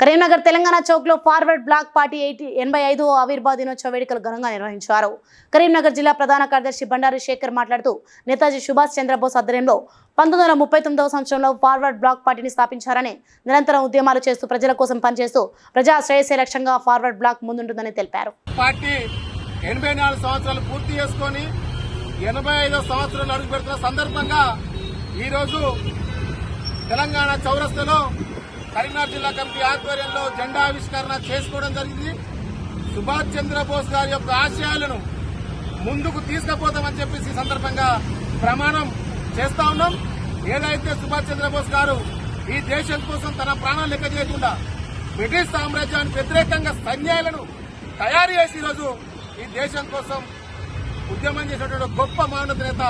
కరీంనగర్ తెలంగాణ చౌక్లో forward black party eighty ఎనభై ఐదు ఆవిర్భావ దినోత్సవ వేడుకలు ఘనంగా నిర్వహించారు. కరీంనగర్ జిల్లా ప్రధాన కార్యదర్శి బండారు శేఖర్ మాట్లాడుతూ నేతాజీ సుభాష్ చంద్రబోస్ ఆధ్వర్యంలో పంతొమ్మిది వందల ముప్పై తొమ్మిదవ సంవత్సరంలో ఫార్వర్డ్ బ్లాక్ పార్టీని స్థాపించారని నిరంతరం ఉద్యమాలు చేస్తూ ప్రజల కోసం పనిచేస్తూ ప్రజా శ్రేయసే లక్ష్యంగా ఫార్వర్డ్ బ్లాక్ ముందుంటుందని తెలిపారు. పార్టీ ఎనభై నాలుగు సంవత్సరాలు పూర్తి చేసుకొని ఎనభై ఐదో సంవత్సరాలు సందర్భంగా ఈరోజు తెలంగాణ చౌరస్తలో కరీంనగర్ జిల్లా కమిటీ ఆధ్వర్యంలో జెండా ఆవిష్కరణ చేసుకోవడం జరిగింది. సుభాష్ చంద్రబోస్ గారి యొక్క ఆశయాలను ముందుకు తీసుకుపోతామని చెప్పేసి సందర్భంగా ప్రమాణం చేస్తా ఉన్నాం. ఏదైతే సుభాష్ చంద్రబోస్ గారు ఈ దేశం కోసం తన ప్రాణాలు లెక్క చేయకుండా బ్రిటిష్ సామ్రాజ్యానికి వ్యతిరేకంగా సైన్యాలను తయారు చేసి ఈరోజు ఈ దేశం కోసం ఉద్యమం చేసినటువంటి గొప్ప మానవ నేత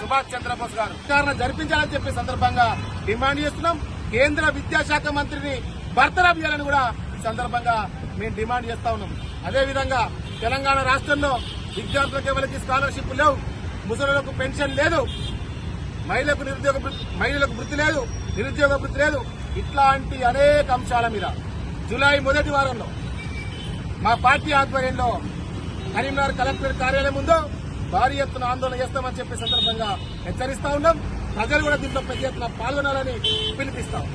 సుభాష్ చంద్రబోస్ గారు. విచారణ జరిపించాలని చెప్పే సందర్భంగా డిమాండ్ చేస్తున్నాం. కేంద్ర విద్యాశాఖ మంత్రిని బర్తరఫ్ చేయాలని కూడా ఈ సందర్భంగా మేము డిమాండ్ చేస్తా ఉన్నాం. అదేవిధంగా తెలంగాణ రాష్ట్రంలో విద్యార్థులకు ఎవరికి స్కాలర్షిప్ లేవు ముసలులకు పెన్షన్ లేదు మహిళలకు నిరుద్యోగ మహిళలకు వృత్తి లేదు నిరుద్యోగ వృత్తి లేదు ఇట్లాంటి అనేక అంశాల మీద జూలై మొదటి వారంలో మా పార్టీ ఆధ్వర్యంలో కరీంనగర్ కలెక్టర్ కార్యాలయం ముందు భారీ ఎత్తున ఆందోళన చేస్తామని చెప్పే సందర్భంగా హెచ్చరిస్తా ఉన్నాం. ప్రజలు కూడా దీంట్లో పెద్ద ఎత్తున పాల్గొనాలని పిలిపిస్తాం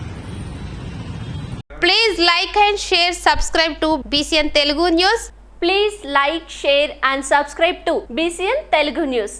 Please like and share, subscribe to BCN Telugu News. Please like, share and subscribe to BCN Telugu News.